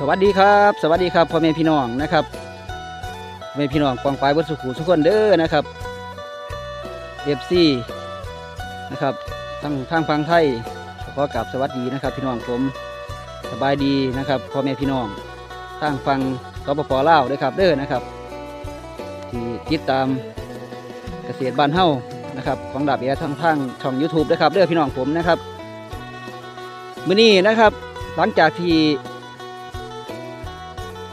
สวัสดีครับ สวัสดีครับพ่อแม่พี่น้องนะครับแม่พี่น้องกองปลายบนสุขุทุกคนเด้อนะครับเอฟซีนะครับทั้งทางฟังไทยขอกราบสวัสดีนะครับ พี่น้องผมสบายดีนะครับพ่อแม่พี่น้องทางฟังสปปลาวด้วยครับเด้อนะครับ ที่ติดตามเกษตรบ้านเฮ้านะครับของดาบเอียทางทางช่อง YouTube ด้วยครับเด้อพี่น้องผมนะครับมื้อนี้นะครับ หลังจากที่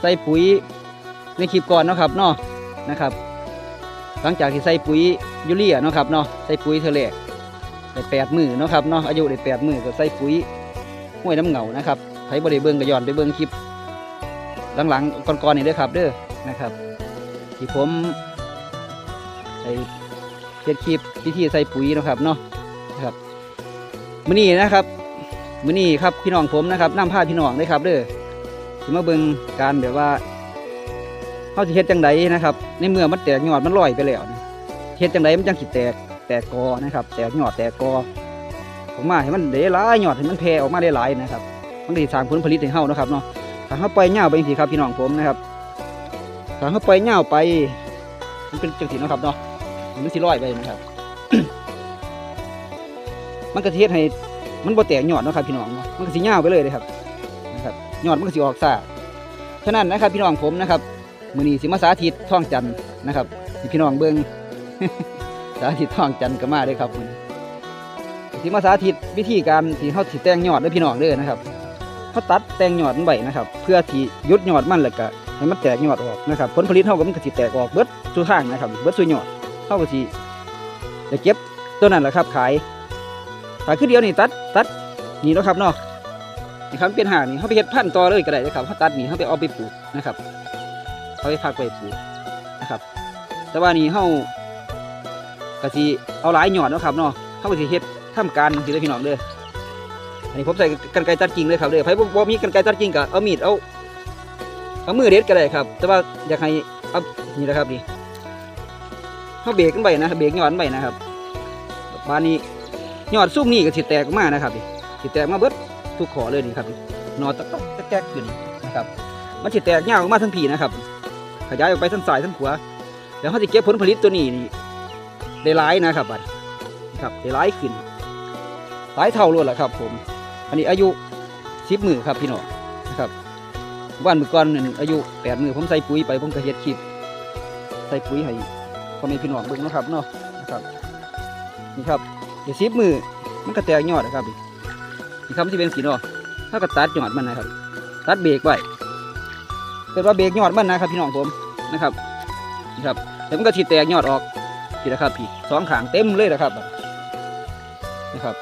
ใส่ปุ๋ยในคลิปก่อนเนาะครับเนาะนะครับ หลังจากที่ใส่ปุ๋ยยูเรียเนาะครับเนาะใส่ปุ๋ยเทอแรกได้แปดมือเนาะครับเนาะอายุได้แปดมือก็ใส่ปุ๋ยห้วยน้ำเหงานะครับใครบ่ได้เบิงก็ย้อนไปเบิงคลิปหลังๆก่อนๆนี่เด้อครับเด้อนะครับ ที่ผมใส่เฮ็ดคลิปวิธีใส่ปุ๋ยเนาะครับเนาะนะครับมื้อนี้นะครับมื้อนี้ครับพี่น้องผมนะครับนำพาพี่น้องเลยครับเด้อ สิมาเบิ่งการแบบว่าเขาสิเฮ็ดจังไดนะครับ ในเมื่อมันแตกยอดมันลอยไปแล้วนะเฮ็ดจังไดมันจังสิแตกแตกกอนะครับ แตกยอดแตกกอออกมาให้มันได้หลายยอดให้มันแผ่ออกมาได้หลายนะครับมันสิสร้างผลผลิตให้เฮานะครับเนาะถ้าเฮาปล่อยยาไปจังซี่ครับพี่น้องผมนะครับถ้าเฮาปล่อยยาไป มันเป็นจังซี่นะครับเนาะมันสิลอยไปนะครับ มันก็สิเฮ็ดให้มันบ่แตกยอดนะครับพี่น้องมันก็สิยาไปเลยเลยครับนะครับ ยอดมันก็สิออกซ่าฉะนั้นนะครับพี่น้องผมนะครับมือนีสิมาสาธิตท่องจันนะครับพี่น้องเบิ้งสาธิตท่องจันก็มาเลยครับมื้อนี้สิมาสาธิตวิธีการที่เขาสิแต่งยอดด้อพี่น้องเด้อนะครับเขาตัดแต่งยอดมันไว้นะครับ เพื่อที่ยุดยอดมันแล้วก็ให้มันแตกยอดออกนะครับ ผลผลิตเฮาก็มันก็สิแตกออกเบิดสู่ทางนะครับ เบิดสู่ยอดเฮาก็สิจะเก็บตัวนั้นแหละครับขายขายคือเดียวนี่ตัดตัดนี่นะครับเนาะ นี่ครับเป็นหางนี่เขาไปเฮ็ดพันต่อเลยก็ได้นะครับเขาตัดนี่เขาไปเอาไปปลูกนะครับเขาไปพักไปปลูกนะครับ แต่ว่านี่เขากะสิเอาหลายหยอดนะครับเนาะเขาก็สิเฮ็ดทำการสิเด้พี่น้องเด้ออันนี้ผมใส่กันไกตัดกิ่งเลยครับเด้อไผบ่บ่มีกันไกตัดกิ่งก็เอามีดเอาเอามือเด็ดก็ได้ครับ แต่ว่าอยากให้เอานี่นะครับนี่เขาเบรกกันไปนะเบรกหยอดมันไปนะครับบานนี้หยอดซุ่มนี่ก็สิแตกออกมานะครับนี่สิแตกมาเบิด ทุกขอเลยนี่ครับนอตะกอกตะแกกอยู่นี่นะครับ มันจะแตกยาออกมาทั้งผีนะครับ ขยายออกไปทั้งสายทั้งขวาแล้วเขาจะเก็บผลผลิตตัวนี้นี่ได้หลายนะครับบัดครับได้หลายขึ้นหลายเท่ารวดแหละครับ ผม อันนี้อายุสิบมือครับพี่น้องนะครับวันมือก่อนนั่นอายุแปดมือผมใส่ปุ๋ยไปผมก็เฮ็ดคลิปใส่ปุ๋ยให้พ่อแม่พี่น้องเบิ่งนะครับเนาะนะครับนี่ครับเดี๋ยวสิบมือมันก็แตกยอดนะครับ นี่นี่ครับที่เป็นสีนาะถ้าก็ตัดยอดมันนะครับ ตัดเบรกไว้เกิดว่าเบรกยอดมันนะครับพี่น้องผมนะครับนี่ครับแล้วมันก็ฉีดแตกยอดออกพี่นะครับพี่สองขางเต็มเลยนะครับนะครับ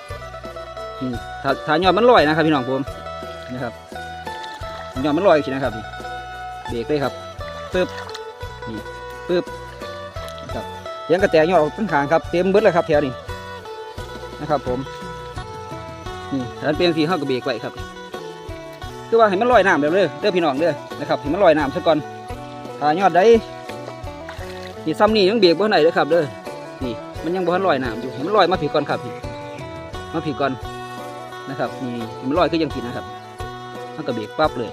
ถ้าถ้ายอดมันลอยนะครับ พี่น้องผมนะครับยอดมันลอยสินะครับพี่เบรกเลยครับปึ๊บนี่ปึ๊บนะครับเสียังกระแตกยอดออกทั้งขางครับเต็มเบิดเลยครับแถวนี้นะครับผม นี่ถ้ามันเป็นสีห้ากับเบรกไว้ครับ คือว่าให้มันลอยน้ำแบบเลยเด้อพี่น้องเด้อนะครับให้มันลอยน้ำซะก่อนถ้ายอดได้นี่ซ้ำนี่ยังเบรกบ่ไหนเด้อครับเด้อนี่มันยังบ่ทันลอยน้ำอยู่ให้มันลอยมาผีก่อนครับผีมาผีก่อนนะครับนี่มันลอยก็ยังผิดนะครับมันก็เบรกปั๊บเลย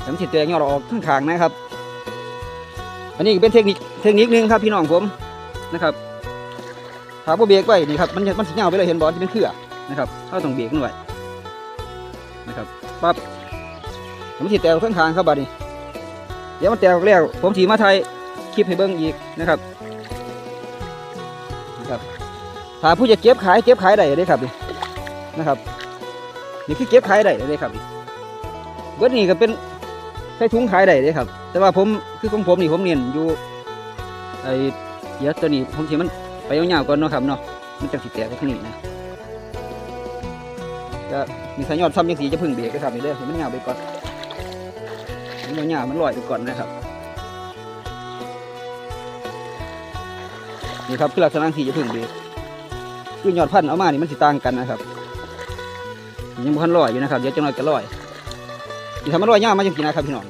แต่มันสิแตกยอดออกทั้งทางนะครับ อันนี้เป็นเทคนิคเทคนิคหนึงครับพี่น้องผมนะครับถ้าบ่เบรกไว้นี่ครับมันมันสิยาไปเลยเห็นบ่ที่เป็นเครือ นะครับเขาต้องเบรกมันไว้นะครับปั๊บผมสีแตกข้างทางครับบัดนี้ เดี๋ยวมันแตกแล้วผมสีมาไทยคลิปให้เบิ้งอีกนะครับนะครับถ้าผู้จะเก็บขายเก็บขายได้เลยครับนี่นะครับนี่คือเก็บขายได้เลยครับเบิดนี่ก็เป็นใช้ถุงขายได้เลยครับ แต่ว่าผมคือของผมนี่ผมเนียนอยู่ไอ้เดี๋ยวตัวนี้ผมสีมันไปยาวๆก่อนเนาะครับเนาะมันจะสีแตกไปข้างนี้นะ ก็มีสายยอดซ้ำยังสีจะพึ่งเบรกนะครับนี่เด้อให้มันยาวไปก่อนมันยาวมันลอยไปก่อนนะครับนี่ครับคือลักษณะสีจะพึ่งเบรกคือยอดพันธุ์เอามานี่มันสิต่างกันนะครับยังพันลอยอยู่นะครับเดี๋ยวจังหน่อยจะลอยนี่ทำมันลอยยาวมาจังสีนะครับพี่น้อง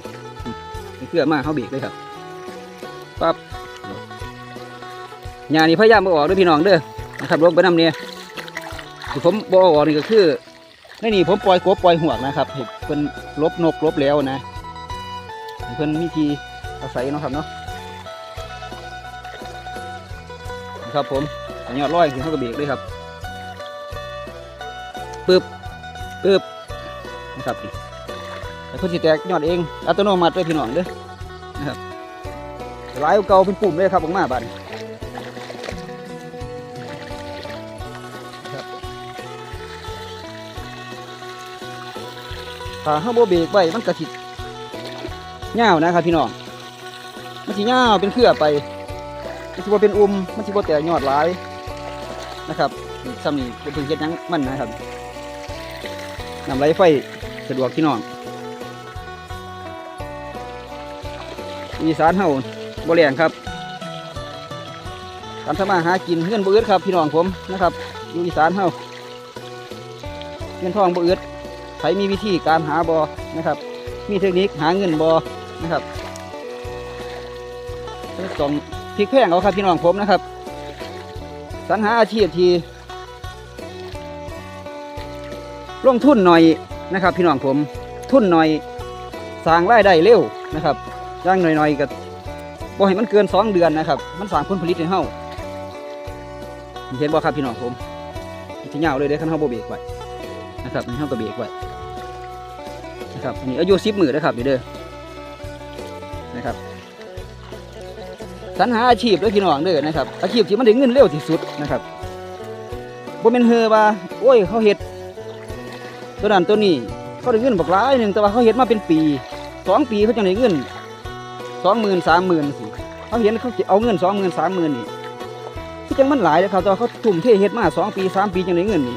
อืมนี่คือเอมาเขาเบรกเลยครับปั๊บหญ้านี่พยายามมาออกด้วยพี่น้องเด้อนะครับลงไปน้ำเนี่ยที่ผมบอกออกนี่ก็คือ ในนี่ผมปล่อยกบปล่อยหวกนะครับเห็ดเป็นลบนกลบแล้วนะให้เพิ่นมีทีอาศัยเนาะครับเนาะนะครับผมอันยอดร้อยคือเขากระเบรกเลยครับปึ๊บปึ๊บนะครับนี่แต่เพิ่นสิแตกยอดเองอัตโนมัติเลยพี่น้องเด้อนะครับหลายกว่าเก่าเป็นปุ่มเลยครับออกมาบัดนี้ ถ้าเฮาบ่เบรกไว้มันก็สิดยาวนะครับพี่น้องมันสิยาวเป็นเครือไปมันสิบ่เป็นอุ้มมันสิบ่แตกยอดหลายนะครับนี่ซ้ำนี่เป็นถึงเฮ็ดหยังมันนะครับนำไหลไฟสะดวกพี่น้องอีสานเฮาบ่แรงครับการทำมาหากินเงินบ่อึดครับพี่น้องผมนะครับอยู่อีสานเฮาเงินทองบ่อึด ใครมีวิธีการหาบอนะครับ มีเทคนิคหาเงินบอนะครับต้องพลิกแพงเอาครับพี่น้องผมนะครับสรรหาอาชีพที่ลงทุนหน่อยนะครับ พี่น้องผมทุนหน่อยสร้างรายได้เร็วนะครับย่างหน่อยๆก็บ่ให้มันเกินสองเดือนนะครับ มันสร้างผลผลิตให้เฮาเห็นบ่ครับพี่น้องผมที่ยาเลยเด้อคันเฮาบ่เบรกไว้นะครับนี่เฮาก็เบรกไว้ นะครับอันนี่อายุสิบหมือนะครับเดี๋ยวเด้อนะครับสรรหาอาชีพด้อพี่น้องเด้อนะครับ อาชีพที่มันได้เงินเร็วที่สุดนะครับบ่แม่นเฮอว่าโอ้ยเขาเฮ็ดตัวนั้นตัวนี้เขาได้เงินบักหลายหนึ่งแต่ว่าเขาเฮ็ดมาเป็นปีสองปีเขาจังได้เงินสองหมื่นสามหมื่นสิเขาเห็นเขาเอาเงินสองหมื่นสามหมื่นนี่คือจังมันหลายเลยครับแต่ว่าเขาทุ่มเทเฮ็ดมาสองปีสามปีจังได้เงินนี่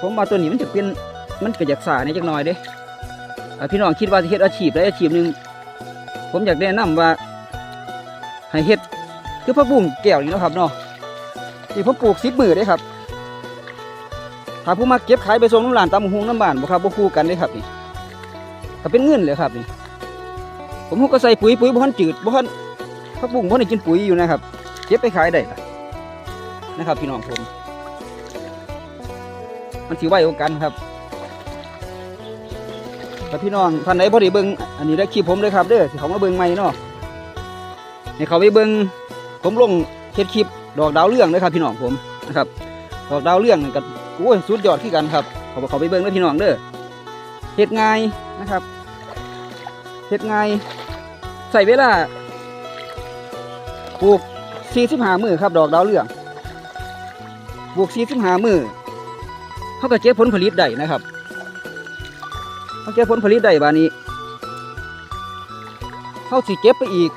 ผมว่าตัวนี้มันจะเป็นมันก็อยากสาในจักหน่อยเด้อ พี่น้องคิดว่าจะเฮ็ดอาชีพใดอาชีพหนึ่งผมอยากแนะนำว่าให้เฮ็ดคือผักบุ้งแก้วนี่นะครับเนาะนี่ผมปลูกสิบมือเด้ครับถ้าผู้มาเก็บขายไปส่งน้ำร้านตามหงน้ำบ้านบ่ครับบ่คู่กันเด้ครับนี่ก็เป็นเงินเลยครับนี่ผมก็ใส่ปุ๋ยปุ๋ยบ่ทันจืดบ่ทันผักบุ้งบ่ทันได้กินปุ๋ยอยู่นะครับเก็บไปขายได้นะครับ พี่น้องผม มันสิไวกว่ากันครับ ถ้าพี่น้องท่านใดพอดีเบิ้งอันนี้ได้คลิปผมเลยครับเด้อที่เขามาเบิ้งใหม่เนาะนี่เขาไปเบิ้งผมลงเฮ็ดคลิปดอกดาวเรื่องเลยครับพี่น้องผมนะครับดอกดาวเรื่องนั่นก็โอ้ยสุดยอดที่กันครับเขาบอกเขาไปเบิ้งเลยพี่น้องเด้อเฮ็ดง่ายนะครับเฮ็ดง่ายใส่เวลาปลูก45มือครับ ดอกดาวเรื่องปลูก45มือเขาก็เก็บผลผลิตได้นะครับ เขาเก็บผลผลิตได้บานี้เขาสิเก็บไปอีก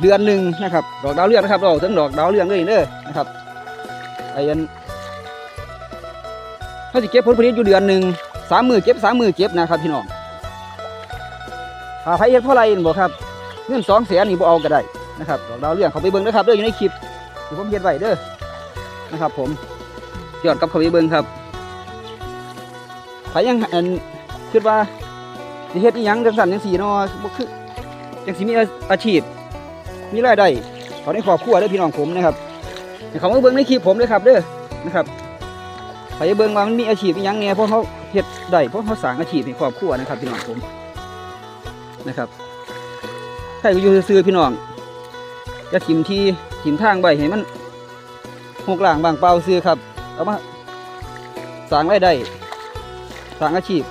เดือนหนึ่งนะครับ ดอกดาวเรืองนะครับเราถึงดอกดาวเรืองเลยเด้อนะครับไอ้ยันเขาสิเก็บผลผลิตอยู่เดือนหนึ่งสามมือเก็บสามมือเก็บนะครับพี่น้องถ้าใครเฮ็ดเพราะอะไรบอกครับเงินสองแสนนี่บ่เอาก็ได้นะครับดอกดาวเรืองเขาไปเบิ่งนะครับเด้ออยู่ในคลิปที่ผมเฮ็ดไว้เด้อนะครับ ผมยอดกับเขาไปเบิ่งครับไปยังอัน คิดว่าสิเฮ็ดอีหยังจังสันจังสีเนาะบ่คือจังสิมีอาชีพ มีรายได้เขาในครอบครัวเด้อพี่น้องผมนะครับเขามาเบิ่งในคลิปผมเลยครับเด้อนะครับไปเบิ่งว่ามันมีอาชีพอีหยังเนี่ยเพราะเขาเฮ็ดได้เพราะเขาสร้างอาชีพให้ครอบครัวนะครับพี่น้องผมนะครับใครก็อยู่ซื่อพี่น้องอย่าทิมที่ทิมทางไว้ให้มันหกหลางบางเปล่าซื่อครับเอามาสร้างรายได้สร้างอาชีพ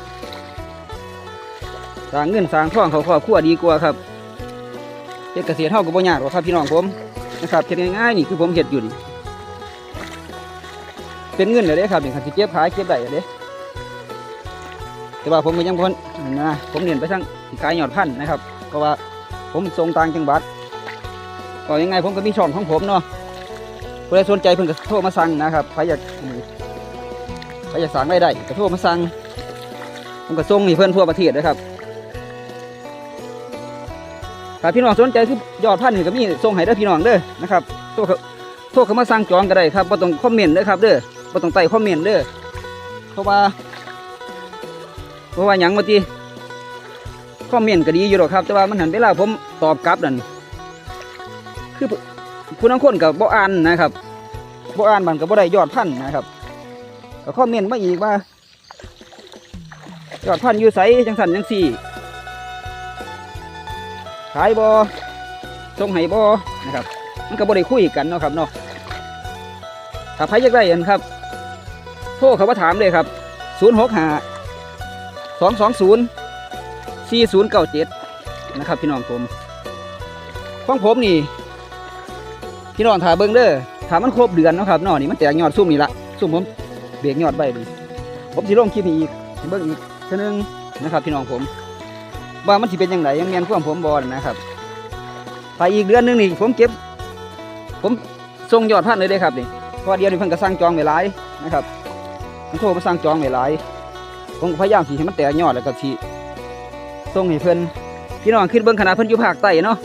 สร้างเงินสร้างทองเขาครอบครัวดีกว่าครับเฮ็ดเกษตรเท่ากับบ่ยากหรอกครับพี่น้องผมนะครับเฮ็ดง่ายๆนี่คือผมเฮ็ดอยู่นี่เป็นเงินเลยเด้ครับนี่คันสิเก็บขายเก็บได้เด้แต่ว่าผมก็ยังบ่นะผมเน้นไปทางสิขายยอดพันนะครับเพราะว่าผมส่งต่างจังหวัดก็ยังไงผมก็มีช่องของผมเนาะผู้ใดสนใจเพิ่นก็โทรมาสั่งนะครับใครอยากใครอยากสั่งได้ได้ก็โทรมาสั่งผมก็ส่งให้เพื่อนทั่วประเทศนะครับ ถ้าพี่น้องสนใจคือยอดพันธุ์นี่ก็มีส่งให้เด้อพี่น้องเด้อนะครับโทรเขาโทรเขามาสั่งจองก็ได้ครับบ่ต้องคอมเมนต์เด้อครับเด้อบ่ต้องใต้คอมเมนต์เด้อเพราะว่าเพราะว่าหยังมาทีคอมเมนต์ก็ดีอยู่หรอกครับ แต่ว่ามันหันเวลาผมตอบกลับนั่นคือผู้นังคนกับบ่อ่านนะครับบ่อ่านมันก็บ่ได้ยอดพันธุ์นะครับก็คอมเมนต์มาอีกว่ายอดพันธุ์อยู่ไสจังสันจังสี่ ขายบอส่งให้บอนะครับ มันก็บ่ได้คุยกันเนาะครับเนาะถ้าใครอยากได้เห็นครับ โทรเขามาถามเลยครับ0 6 5 2 2 0 4 0 9 7นะครับ พี่น้องผมของผมนี่ พี่น้องถ่าเบิ้งเด้อถามมันครบเดือนนะครับเนาะนี่มันแตกยอดซุ่มนี่ละซุ่มผมเบรกยอดใบนี่ผมสิลงคลิปนี้อีกให้เบิ้งอีกเท่านึงนะครับ พี่น้องผม ว่ามันสิเป็นยังไงยังแมนความผมบอลนะครับไปอีกเดือนนึงนี่ผมเก็บ ผมส่งยอดพันเลยเด้ครับนี่เพราะเดียวนี้เพิ่นก็สั่งจองไว้หลายนะครับมันโทรมาสั่งจองไว้หลายผมพยายามสิให้มันแตกยอดแล้วก็สิส่งให้เพิ่อนพี่น้องขึ้นเบิ่งขนาดเพิ่นอยู่ภาคใต้เนาะ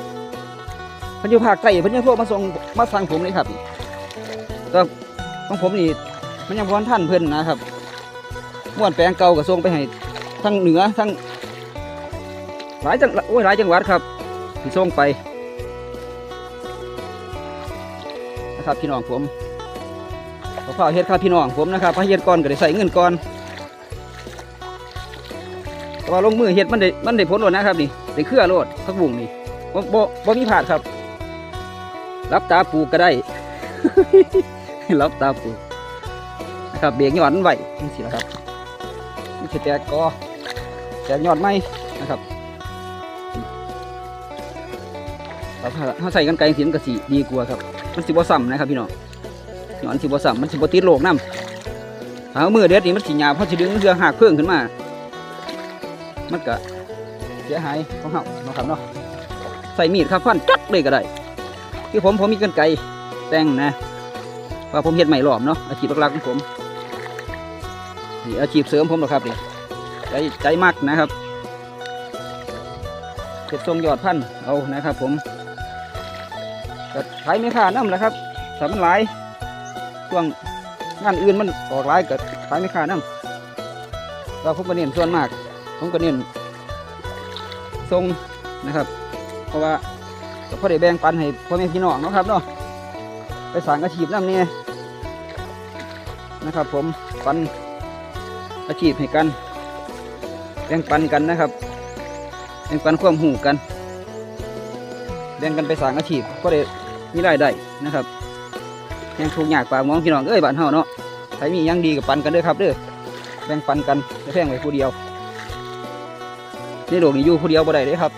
เพิ่นอยู่ภาคใต้เพิ่นยังโทรมาส่งมาสั่งผมเลยครับนี่แต่ของผมนี่มันยังพอนท่านเพิ่อนนะครับม้วนแปลงเก่าก็ส่งไปให้ทั้งเหนือทั้ง หลายจังโอ้ยหลายจังหวัดครับที่ส่งไปนะครับพี่น้องผมข้าวเฮ็ดครับพี่น้องผมนะครับพระเฮ็ดก่อนก็ได้ใส่เงินก่อนแต่ว่าลงมือเฮ็ดมันได้มันได้ผลโลดนะครับนี่ได้เครือโลดพักบุ้งนี่บ่บ่บ่มีผาดครับ รับตาปูก็ได้ รับตาปูนะครับเบรกยอดมันไหว้จังซี่นะครับนี่แตกกอแตกยอดไหมนะครับ ถ้าถ้าใส่กันไกลสิมันก็สิดีกว่าครับ มันสิบ่ซ้ำนะครับพี่น้องหนอนสิบ่ซ้ำมันสิบ่ติดโรคน้ำถ้าเอามือเด็ดนี่มันสิหยาเพราะสิดึงเรือหักเพิ่งขึ้นมา มันก็เสียหายของเฮาเนาะครับเนาะใส่มีดครับฟันจัดเลยก็ได้คือผมผมมีกันไกรแต่งนะเพราผมเฮ็ดใหม่หลอมเนาะอาชีพหลักๆของผมนี่อาชีพเสริมผมหรอครับนี่ใจใจมากนะครับเก็บทรงยอดพันเอานะครับผม ก็ขายไม่ค่าน้ำแหละครับถ้ามันหลายช่วงงานอื่นมันออกหลายก็ขายไม่ค่าน้ำเราผมก็เน้นส่วนมากผมก็เน้นทรงนะครับ เพราะว่าก็พอได้แบ่งปันให้พ่อแม่พี่น้องนะครับเนาะไปสางอาชีพน้ำเนี่ยนะครับ ผมปันอาชีพให้กันแบ่งปันกันนะครับแบ่งปันความหูกันแบ่งกันไปสางอาชีพก็ได้ มีรายได้นะครับยังถูกยากปากมองพี่น้องเอ้ยบ้านเฮาเนาะใครมียังดีกับปันกันเด้อครับเด้อแบ่งปันกันจะแพงไว้ผู้เดียวในโลกนี้อยู่ผู้เดียวบ่ได้เด้ครับ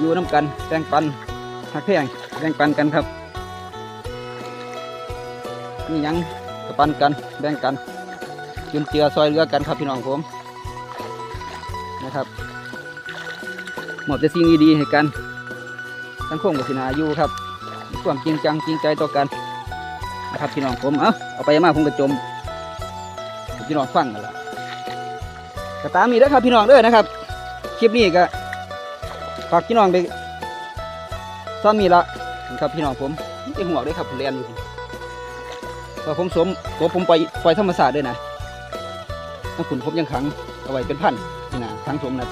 อยู่น้กันแบ่งปันหักแพงแบ่งปันกันครับมียังก็ปันกันแบ่งกันจุนเจือซอยเรือกันครับพี่น้องผมนะครับหมอบแต่สิ่งดีๆให้กัน สังคมกับสินาอยู่ครับความจริงจังจริงใจต่อกันนะครับพี่น้องผมเอาเอาไปมาผมก็จมพี่น้องฟังกันละก็ตามนี้เด้อครับพี่น้องเด้อนะครับคลิปนี้ก็ฝากพี่น้องไปซ้ำมีละนะครับพี่น้องผมนี่หัวด้วยครับผมเรียนอยู่ก็ผมสมกบผมปล่อยปธรรมศาสตร์ด้วยนะถ้าขุนผมยังขังเอาไว้เป็นพันนี่นะขังสมนะ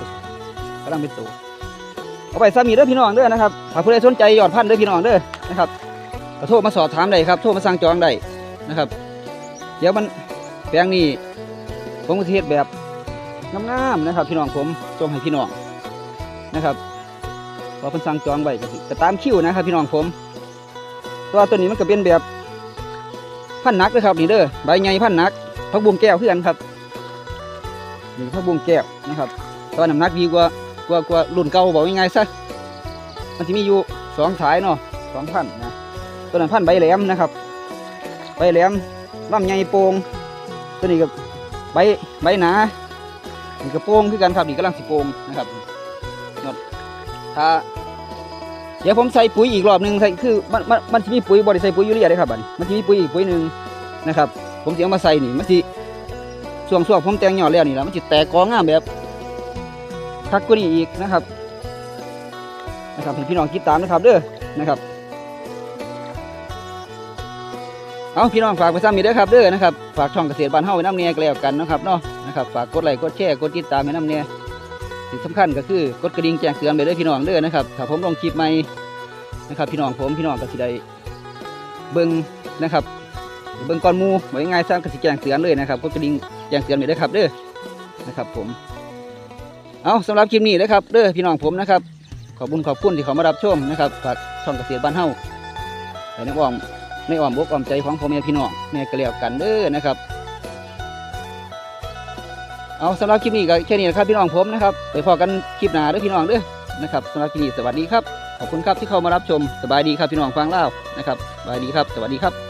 กำลังเป็นตัว เอาไปซ้ำอีเด้อพี่น้องเด้อนะครับถ้าผู้ใดสนใจยอดพันธุ์เด้อพี่น้องเด้อนะครับก็โทรมาสอบถามได้ครับ โทรมาสั่งจองได้นะครับ เดี๋ยวมันแปลงนี้ผมก็สิเทศแบบงามๆนะครับ พี่น้องผมส่งให้พี่น้องนะครับพอเพิ่นสั่งจองไว้ก็สิก็ตามคิวนะครับ พี่น้องผมตัวตัวนี้มันก็เป็นแบบพันธุ์นักเลยครับนี่เด้อใบใหญ่พันธุ์นักพักบุ้งแก้วเพื่อนครับนี่พักบุ้งแก้วนะครับตัวน้ำหนักดีกว่า กว่ากว่ารุ่นเก่าบอกยังไงซะมันจะมีอยู่สองสายเนาะสองพันนะตัวนั้นพันใบแหลมนะครับ ใบแหลมลำใหญ่โป่งตัวนี้กับใบใบหนานี่ก็โป่งคือกันครับนี่กำลังสิโป่งนะครับยอดถ้าเดี๋ยวผมใส่ปุ๋ยอีกรอบหนึ่งใส่คือมันมันมันจะมีปุ๋ยบริใส่ปุ๋ยยูเรียเลยครับบันมันจะมีปุ๋ยอีกปุ๋ยหนึ่งนะครับ ผมจะเอามาใส่นี่มันสิช่วงช่วงผมแต่งยอดแล้วนี่แหละมันจะแตกกองงามแบบ คักกว่านี้อีกนะครับนะครับให้พี่น้องคิดตามนะครับเด้อนะครับเอาพี่น้องฝากไปซ้ำอีกเด้อครับเด้อนะครับฝากช่องเกษตรบ้านเฮาไว้น้ำเนียกแล้วกันนะครับเนาะนะครับฝากกดไลค์กดแชร์กดติดตามไว้น้ำเนียสิ่งสำคัญก็คือกดกระดิ่งแจ้งเตือนไปเด้อพี่น้องเด้อนะครับถ้าผมลงคลิปใหม่นะครับพี่น้องผมพี่น้องก็สิได้เบิ่งนะครับเบิ่งก่อนมูไว้ง่ายๆซะก็สิแจ้งเตือนเลยนะครับกดกระดิ่งแจ้งเตือนไปเด้อครับเด้อนะครับผม เอาสำหรับคลิปนี้นะครับเด้อพี่น้องผมนะครับ ขอบคุญขอบคุณที่เขามารับชมนะครับฝากช่องเกษตรบ้านเฮาในในอ้อมในอ้อมบกอ้อมใจของพ่อแม่พี่น้องแม่ก็เลียวกันเด้อนะครับเอาสำหรับคลิปนี้ก็แค่นี้นะครับพี่น้องผมนะครับไปพอกันคลิปหน้าเด้อพี่น้องเด้อนะครับสำหรับคลิปนี้สวัสดีครับขอบคุณครับที่เข้ามารับชมสบายดีครับพี่น้องฟังเล่านะครับสบายดีครับสวัสดีครับ